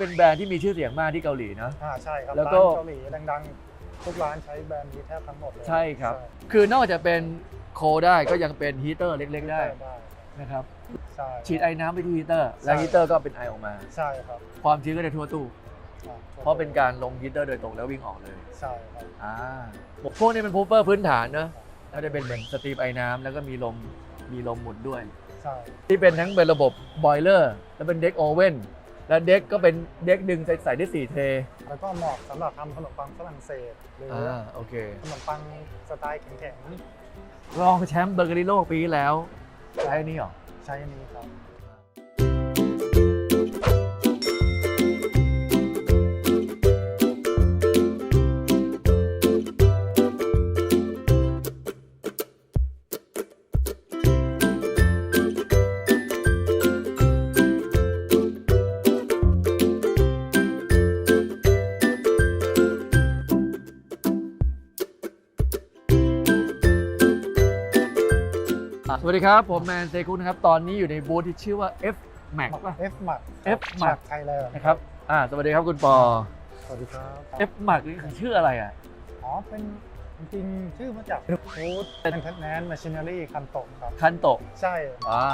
เป็นแบรนด์ที่มีชื่อเสียงมากที่เกาหลีเนอะอ่าใช่ครับแล้วก็ ร้านเกาหลีดังๆ ทุกร้านใช้แบรนด์นี้แทบทั้งหมดเลยใช่ครับ คือนอกจากเป็นโคได้ก็ยังเป็นฮีเตอร์เล็ก ๆ ได้ได้นะครับ ใช่ฉีดไอ้น้ำไปที่ฮีเตอร์ และใช่ฮีเตอร์ก็เป็นไอออกมา ใช่ครับความชื้นก็จะทั่วตู้ อ่เพราะเป็นการลงฮีเตอร์โดยตรงแล้ววิ่งออกเลย ใช่ครับอ่าพวกนี้เป็นพูเปอร์พื้นฐานเนอะแล้วจะเป็นเหมือนสตรีมไอ้น้ำแล้วก็มีลมมีลมหมุนด้วย ใช่ที่เป็นทั้งเป็นระบบบอยเลอร์ แล้วเป็นเด็กโอเว่น และเด็กก็เป็นเด็กดึงใส่ใส่ได้สี่เทแล้วก็เหมาะสำหรับทำขนมปังฝรั่งเศสหรือออ่าโอเค ขนมปังสไตล์แข็งรองแชมป์เบอร์เกอรี่โลกปีที่แล้วใช้อันนี้เหรอ ๆใช้อันนี้ครับ สวัสดีครับ ผมแมนเซคุนะครับ ตอนนี้อยู่ในบูธที่ชื่อว่า F Max ป่ะ F หมัด F หมัดไทยแลนด์นะครับอ่าสวัสดีครับคุณปอ สวัสดีครับ F Max นี่คือชื่ออะไรอะ อ๋อ เป็นจริงๆชื่อมาจาก Food Maintenance Machinery คันโตะครับ คันโตะใช่อ่า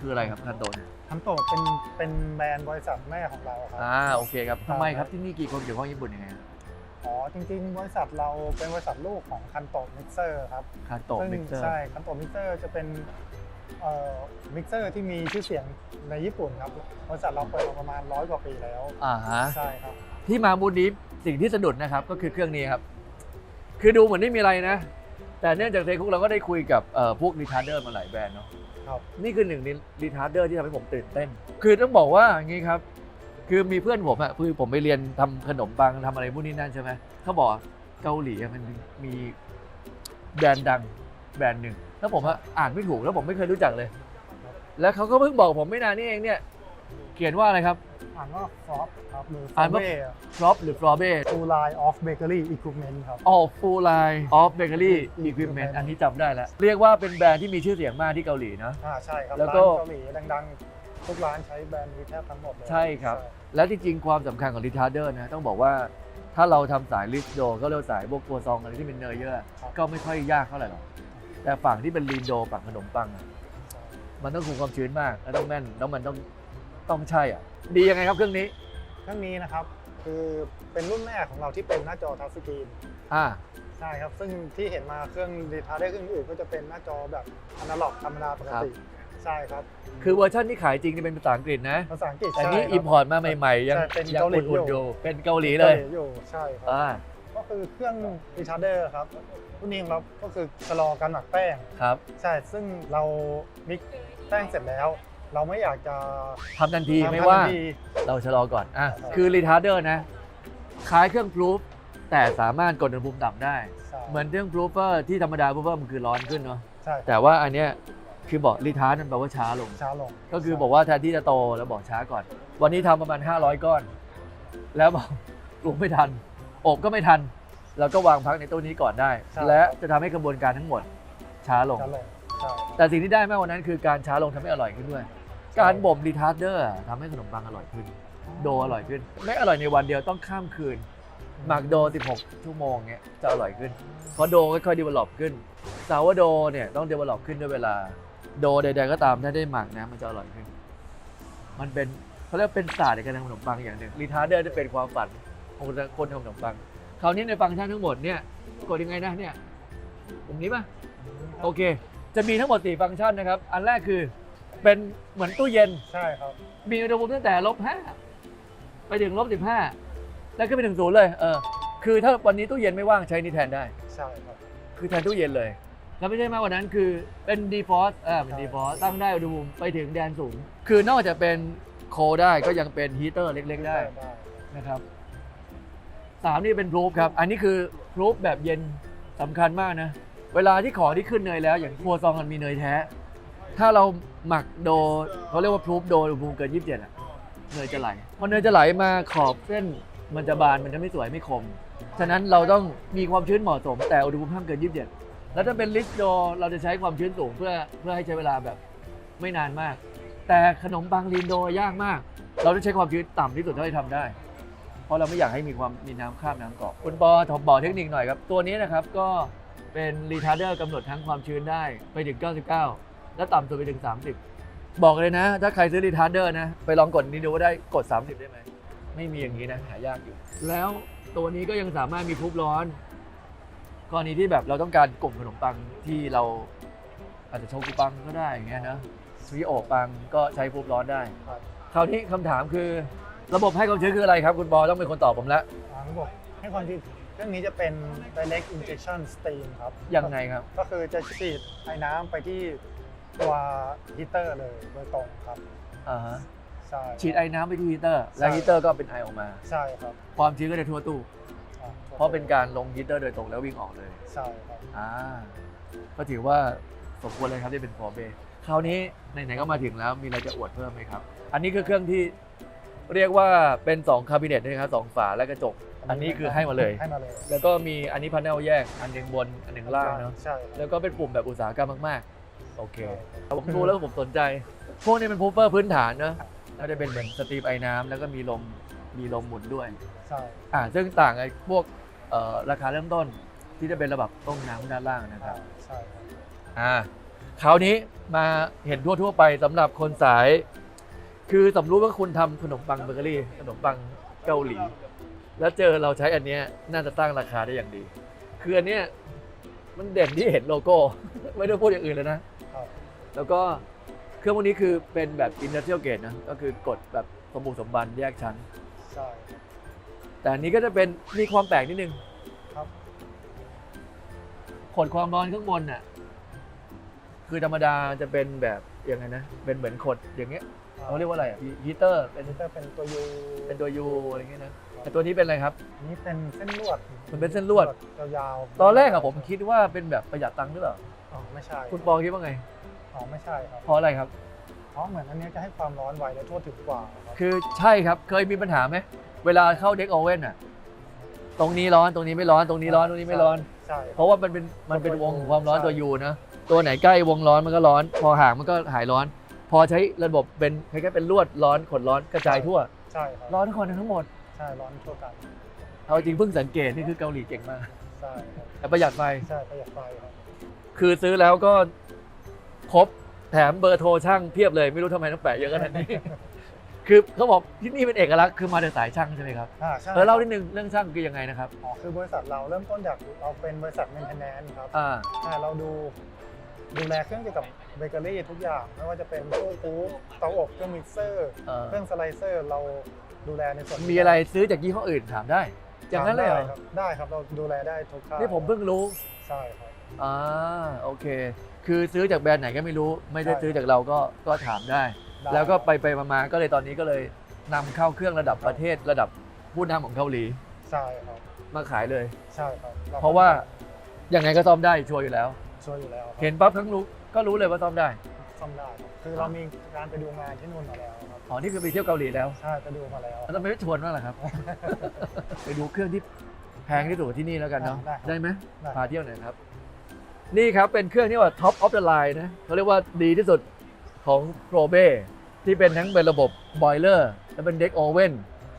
คืออะไรครับคันโตะเนี่ยคันโตะเป็นเป็นแบรนด์บริษัทแม่ของเราครับอ่าโอเคครับทำไมครับที่นี่กี่คนเกี่ยวข้องญี่ปุ่นยังไงครับ อ๋อจริงๆ บริษัทเราเป็นบริษัทลูกของคันโตะมิกเซอร์ครับคันโตะซึ่งมิกเซอร์ใช่คันโตะมิกเซอร์จะเป็นเอ่อมิกเซอร์ที่มีชื่อเสียงในญี่ปุ่นครับบริษัทเราเปิดมาประมาณร้อยกว่าปีแล้วอ่าฮะใช่ครับที่มาบูธนี้สิ่งที่สะดุดนะครับก็คือเครื่องนี้ครับ คือดูเหมือนไม่มีอะไรนะ แต่เนื่องจากเซคุกเราก็ได้คุยกับเอ่อพวกรีทาร์เดอร์มาหลายแบรนด์เนาะครับนี่คือหนึ่งในรีทาร์เดอร์ที่ทำให้ผมตื่นเต้น คือต้องบอกว่าอย่างนี้ครับ คือมีเพื่อนผมอะคือผมไปเรียนทำขนมปังทำอะไรพวกนี้นั่นใช่ไหมเขาบอกว่าเกาหลีอะมันมีแบรนด์ดังแบรนด์หนึ่งแล้วผมอะอ่านไม่ถูกแล้วผมไม่เคยรู้จักเลย แล้วเขาก็เพิ่งบอกผมไม่นานนี้เองเนี่ย เขียนว่าอะไรครับ อ่านว่าฟลอปครับหรือฟอ่าอนว่าเบ้ฟลอปหรือฟลอเบ้ฟูไลน์ออฟเบเกอรี่อุปกรณ์ครับออฟฟูลไลน์ออฟเบเกอรี่อีควิปเมนต์อันนี้จำได้แล้ว เรียกว่าเป็นแบรนด์ที่มีชื่อเสียงมากที่เกาหลีเนาะอ่าใช่ครับแล้วร้านก็เกาหลีดังๆ ทุกร้านใช้แบรนด์นี้แทบทั้งหมดเลยใช่ครับ และจริงๆความสำคัญของรีทาร์เดอร์นะต้องบอกว่าถ้าเราทำสายลิสโดก็เรียกว่าสายพวกตัวซองอะไรที่เป็นเนยเยอะ ก็ไม่ค่อยยากเท่าไหร่หรอกแต่ฝั่งที่เป็นลีนโดฝั่งขนมปังอะมันต้องคุมความชื้นมากแล้วต้องแม่นแล้วมันต้องต้องใช่อะ ดียังไงครับเครื่องนี้ เครื่องนี้นะครับคือเป็นรุ่นแรกของเราที่เป็นหน้าจอทัชสกรีนอ่าใช่ครับ ซึ่งที่เห็นมาเครื่องดีทาร์เดอร์เครื่องอื่นก็จะเป็นหน้าจอแบบอนาล็อกธรรมดาปกติ ใช่ครับ คือเวอร์ชันที่ขายจริงนี่เป็นภาษาอังกฤษนะ ภาษาอังกฤษแต่ใช่นี่ครับ อิมพอร์ตมาใหม่ๆ ยังใช่เป็นยังเกาหลีอุ่นๆออยู่ ยู่ เป็นเกาหลีเลยอยู่ใช่ครับ อ่า ก็คือเครื่องดีทาร์เดอร์ครับรุ่นนี้ของเราก็คือชะลอการหมักแป้ง ครับใช่ ซึ่งเรามิกแป้งเสร็จแล้ว เราไม่อยากจะทำทันทีทำไม่ว่าทันที เราชะลอก่อน อะ ครับ คือรีทาร์เดอร์นะ คล้ายเครื่องพลูฟแต่สามารถกดอุณหภูมิต่ำได้ ใช่เหมือนเครื่องพลูฟเฟอร์ที่ธรรมดาพลูฟเฟอร์มันคือร้อนขึ้นเนาะ ใช่แต่ว่าอันเนี้ย คือบอกรีทาร์ดมันแปลว่าช้าลง ช้าลงก็คือบอกว่าแทนที่จะโตแล้วบอกช้าก่อน วันนี้ทำประมาณ 500 ก้อน แล้วบอกปลูกไม่ทัน อบก็ไม่ทัน เราก็วางพักในตู้นี้ก่อนได้ และจะทำให้กระบวนการทั้งหมดช้าลงช้าลงใช่แต่สิ่งที่ได้มากกว่านั้นคือการช้าลงทำให้อร่อยขึ้นด้วย การบ่มรีทาร์เดอร์ทำให้ขนมปังอร่อยขึ้น โดอร่อยขึ้น ไม่อร่อยในวันเดียวต้องข้ามคืนหมักโด 16 ชั่วโมงเนี้ยจะอร่อยขึ้น เพราะโดค่อยๆดีเวลลอปขึ้นสาวโดเนี่ยต้องดีเวลลอปขึ้นด้วยเวลา โดใดๆก็ตามถ้าได้หมักนะมันจะอร่อยขึ้น มันเป็นเขาเรียกว่าเป็นศาสตร์ในการทำขนมปังอย่างหนึ่งรีทาร์เดอร์จะเป็นความฝันของคนทำขนมปัง คราวนี้ในฟังก์ชันทั้งหมดเนี่ยกดยังไงนะเนี่ยตรงนี้ป่ะโอเค จะมีทั้งหมด 4 ฟังก์ชันนะครับ อันแรกคือเป็นเหมือนตู้เย็น ใช่ครับ มีอุณหภูมิตั้งแต่ลบห้าไปถึงลบสิบห้าแล้วก็ไปถึงศูนย์เลย เออ คือถ้าวันนี้ตู้เย็นไม่ว่างใช้นี่แทนได้ ใช่ครับ คือแทนตู้เย็นเลย แล้วไม่ใช่มากกว่านั้นคือเป็น default อ่าเป็นใช่ default ตั้งได้อุณหภูมิไปถึงแดนสูง คือนอกจากเป็นโคได้ก็ยังเป็นฮีเตอร์เล็กๆได้นะครับสามนี่เป็นพรูฟครับ อันนี้คือพรูฟแบบเย็นสำคัญมากนะ เวลาที่ของที่ขึ้นเนยแล้ว อย่างครัวซองมันมีเนยแท้ ถ้าเราหมักโดเขาเรียกว่าพรูฟโดอุณหภูมิเกิน 27อะเนยจะไหลพอเนยจะไหลมาขอบเส้นมันจะบานมันจะไม่สวยไม่คม ฉะนั้นเราต้องมีความชื้นเหมาะสมแต่อุณหภูมิห้ามเกิน 27 แล้วถ้าเป็นลิสโดเราจะใช้ความชื้นสูงเพื่อเพื่อให้ใช้เวลาแบบไม่นานมาก แต่ขนมปังลินโดยากมาก เราต้องใช้ความชื้นต่ำที่สุดเท่าที่ทำได้ เพราะเราไม่อยากให้มีความมีน้ำคราบน้ำเกาะคุณปอถอบอกเทคนิคหน่อยครับ ตัวนี้นะครับก็เป็นรีทาร์เดอร์กำหนดทั้งความชื้นได้ไปถึง 99 และต่ำสุดไปถึง 30 บอกเลยนะ ถ้าใครซื้อรีทาร์เดอร์นะ ไปลองกดนี้ดูว่าได้กด 30 ได้ไหมไม่มีอย่างนี้นะหายากอยู่ แล้วตัวนี้ก็ยังสามารถมีทุบร้อน กรณีที่แบบเราต้องการกลุ่มขนมปังที่เราอาจจะโชกุปังก็ได้อย่างเงี้ยนะซุยโอะปังก็ใช้ทุบร้อนได้ครับคราวนี้คำถามคือระบบให้ความชื้นคืออะไรครับ คุณบอต้องเป็นคนตอบผมแล้วอ่าระบบให้ความที่เครื่องนี้จะเป็น direct injection steam ครับยังไงครับ ก็คือจะฉีดไอ้น้ำไปที่ตัวฮีเตอร์เลยโดยตรงครับอ่าฮะใช่ฉีดไอ้น้ำไปที่ฮีเตอร์ แล้วใช่ฮีเตอร์ก็เป็นไอออกมา ใช่ครับ ความชื้นก็จะทั่วตู้อ่ เพราะเป็นการลงฮีเตอร์โดยตรงแล้ววิ่งออกเลยใช่ครับอ่าก็ถือว่าสมควรเลยครับที่เป็นฟอร์เบคราวนี้ไหนๆก็มาถึงแล้วมีอะไรจะอวดเพิ่มไหมครับ อันนี้คือเครื่องที่เรียกว่าเป็น2คาบิเนตนะครับสองฝาและกระจก อันนี้คือให้มาเลย ให้มาเลยแล้วก็มีอันนี้พาเนลแยก อันหนึ่งบนอันหนึ่งล่างเนาะใช่ครับแล้วก็เป็นปุ่มแบบอุตสาหกรรมมากๆ โอเคใช่ครับผมดูแล้วผมสนใจ พวกนี้เป็นพูฟเฟอร์พื้นฐานเนอะแล้วจะเป็นเหมือนสตรีมไอ้น้ำแล้วก็มีลม มีลมหมุนด้วยใช่อ่าซึ่งต่างไอ้พวกเอ่อราคาเริ่มต้นที่จะเป็นระบบต้มน้ำด้านล่างนะครับใช่ครับอ่าคราวนี้มาเห็นทั่วๆไปสำหรับคนสาย คือสำรู้ว่าคุณทำขนมปังเบเกอรี่ ขนมปังเกาหลี แล้วเจอเราใช้อันเนี้ยน่าจะตั้งราคาได้อย่างดี คืออันเนี้ยมันเด่นที่เห็นโลโก้ ไม่ได้พูดอย่างอื่นเลยนะ ครับแล้วก็เครื่องพวกนี้คือเป็นแบบอินดัสเทรียลเก e นะ ก็คือกดแบบสมบูรณ์สมบันแยกชั้น ใช่ครับแต่อันนี้ก็จะเป็นมีความแปลกนิดนึงครับขดความร้อนข้างบนน่ะคือธรรมดาจะเป็นแบบยังไงนะเป็นเหมือนขดอย่างเงี้ยเขาเรียกว่าอะไรอะฮีเตอร์เป็นฮีเตอร์เป็นตัวยูเป็นตัวยูอะไรเงี้ยนะแต่ตัวนี้เป็นอะไรครับอันนี้เป็นเส้นลวดมันเป็นเส้นลวดยาวๆตอนแรกอะผมคิดว่าเป็นแบบประหยัดตังค์หรือเปล่าอ๋อไม่ใช่คุณปอคิดว่าไงอ๋อไม่ใช่ครับเพราะอะไรครับเพ ราะเหมือนอันเนี้ยจะให้ความร้อนไวและทั่วถึงกว่าครับคือใช่ครับเคยมีปัญหาไหมเวลาเข้าเด็กโอเว่นอะตรงนี้ร้อนตรงนี้ไม่ร้อนตรงนี้ร้อนตรงนี้ไม่ร้อน ใช่ เพราะว่ามันเป็นมันเป็นวงตัว U ความร้อนใช่ตัวยูนะตัวไหนใกล้วงร้อนมันก็ร้อน พอห่างมันก็หายร้อน พอใช้ระบบเป็นคล้ายๆเป็นลวดร้อนขดร้อนกระจายทั่ว ใช่ครับร้อนทุกคนทั้งหมดใช่ร้อนทั่วกันเอาจริงเพิ่งสังเกตนี่คือเกาหลีเก่งมากใช่ครับแต่ประหยัดไฟใช่ประหยัดไฟครับคือซื้อแล้วก็ครบ แถมเบอร์โทรช่างเพียบเลยไม่รู้ทำไมต้องแปะเยอะขนาดนี้ คือเขาบอกที่นี่เป็นเอกลักษณ์คือมาแต่สายช่างใช่ไหมครับอ่าใช่เออเล่านิดนึงเรื่องช่างคือยังไงนะครับอ๋อคือบริษัทเราเริ่มต้นจากเราเป็นบริษัท maintenance ครับอ่าใช่เราดูดูแลเครื่องเกี่ยวกับเบเกอรี่ทุกอย่าง ไม่ว่าจะเป็นตู้คูฟเตาอบเครื่องมิกเซอร์เออเครื่องสไลเซอร์เราดูแลในส่วนนี้มีอะไรซื้อจากยี่ห้ออื่นถามได้ อย่างนั้นเลยเหรอ ได้ครับได้ครับเราดูแลได้ทุกค่ายนี่ผมเพิ่งรู้ ใช่ครับ อ่าโอเค คือซื้อจากแบรนด์ไหนก็ไม่รู้ไม่ได้ใช่ ซื้อจากเราก็ก็ถามได้ ได้แล้วก็ไปไปมาๆก็เลยตอนนี้ก็เลยนำเข้าเครื่องระดับประเทศระดับผู้นำของเกาหลีใช่ครับมาขายเลย ใช่ครับเพราะว่ายังไงก็ซ่อมได้ชัวร์อยู่แล้ว ช่วยอยู่แล้วครับเห็นปั๊บทั้งรู้ก็รู้เลยว่าซ่อมได้ซ่อมได้ครับคือเรามีการไปดูงานที่นู่นมาแล้วครับอ๋อนี่คือไปเที่ยวเกาหลีแล้วใช่ไปดูมาแล้ว แล้วทำไมไม่ชวนบ้างล่ะครับ ไปดูเครื่องที่แพงที่สุดที่นี่แล้วกันเนาะได้ครับ ได้ไหมได้พาเที่ยวหน่อยครับ นี่ครับเป็นเครื่องที่ว่า top of the line นะเขาเรียกว่าดีที่สุดของ p r o b e ที่เป็นทั้งเป็นระบบ boiler และเป็นเด็กโอเว่น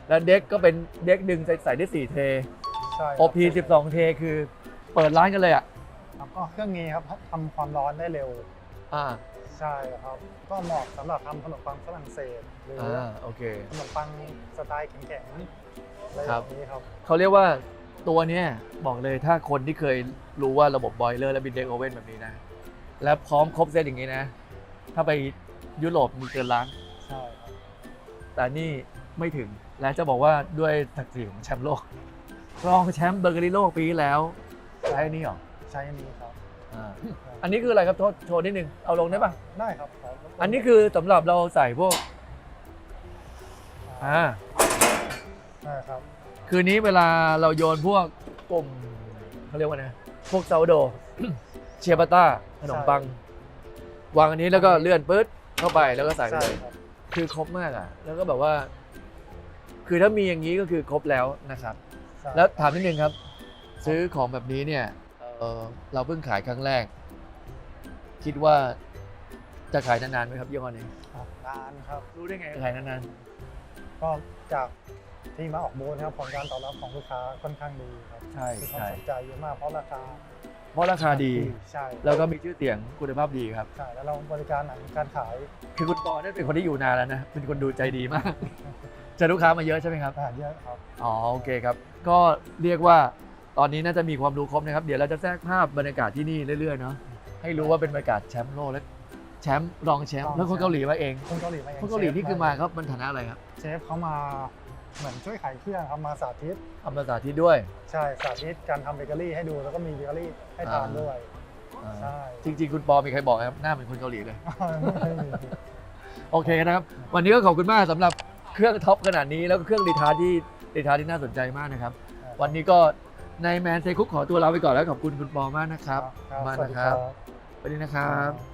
และเด็กก็เป็นเด็กดึงใส่ใส่ได้4เทใช่ครับ OP 12 เทคือเปิดร้านกันเลยอะครับก็เครื่องนี้ครับทำความร้อนได้เร็วอ่าใช่ครับ ก็เหมาะสำหรับทำขนมปังฝรั่งเศสหรือออ่าโอเคขนมปังสไตล์แข็งๆอะไรคแบรับบนี้ครับเขาเรียกว่า ตัวเนี้ยบอกเลยถ้าคนที่เคยรู้ว่าระบบบอยเลอร์และบินเด็กโอเว่นแบบนี้นะ และพร้อมครบเซตอย่างนี้นะ ถ้าไปยุโรปมีเกินล้านใช่ครับแต่นี่ไม่ถึงและจะบอกว่าด้วยศักดิ์ศรีของแชมป์โลก รองแชมป์เบอร์เกอรี่โลกปีที่แล้วใช้อันนี้เหรอใช้อันนี้ครับอ่าอันนี้คืออะไรครับโทษโชว์นิดนึงเอาลงได้ปะได้ครับขบอันนี้คือสำหรับเราใส่พวกอ่าอ่าได้ครับ คืนนี้เวลาเราโยนพวกกลุ่มเขาเรียกว่าไงพวกซาวโด เชียบาต้าขนมปัง วางอันนี้แล้วก็เลื่อนปื๊ดเข้าไปแล้วก็ใส่ไปใช่เลยครับคือครบมากอะ แล้วก็แบบว่า คือถ้ามีอย่างนี้ก็คือครบแล้วนะครับ ใช่แล้วถามนิดนึงครับ ซื้อของแบบนี้เนี่ยเออเราเพิ่งขายครั้งแรก คิดว่าจะขายนานๆไหมครับยี่ห้อนี้ครับนานครับ รู้ได้ไงขายนานก็จาก ที่มาออกบูธนะครับผลการตอบรับของลูกค้าค่อนข้างดีครับๆใช่มีความใช่สนใจเยอะมากเพราะราคาเพราะราคาดี ใช่แล้วก็มีชื่อเสียงคุณภาพดีครับ ใช่แล้วเราบริการหนังการขายคือคุณปอเนี่ยเป็นคนที่อยู่นานแล้วนะ เป็นคนดูใจดีมาก เจะลูกค้ามาเยอะใช่ไหมครับ อาหารเยอะครับ อ๋อโอเคครับ ก็เรียกว่าตอนนี้น่าจะมีความรู้ครบนะครับ เดี๋ยวเราจะแทรกภาพบรรยากาศที่นี่เรื่อยๆเนาะให้รู้ว่าเป็นบรรยากาศแชมป์โลกและแชมป์รองแชมป์แล้วคนเกาหลีมาเองคนเกาหลีมาเองคนเกาหลีนี่คือมาครับมันฐานะอะไรครับ เชฟเขามา เหมือนช่วยขายเครื่องครับมาสาธิตทำภาษาที่ด้วยใช่สาธิตการทำเบเกอรี่ให้ดูแล้วก็มีเบเกอรี่ให้ทานด้วย อ่าใช่ จริง ๆ คุณปอมีใครบอกไหมครับ หน้าเป็นคนเกาหลีเลย ไม่มีโอเคนะครับ วันนี้ก็ขอบคุณมากสำหรับเครื่องท็อปขนาดนี้แล้วก็เครื่องรีทาร์ที่รีทาร์ที่น่าสนใจมากนะครับ วันนี้ก็ในแมนเซคุกขอตัวลาไปก่อนแล้วขอบคุณคุณปอมากนะครับ ครับมากสวัสนะดีคครัรับบสวัสดีนะครับ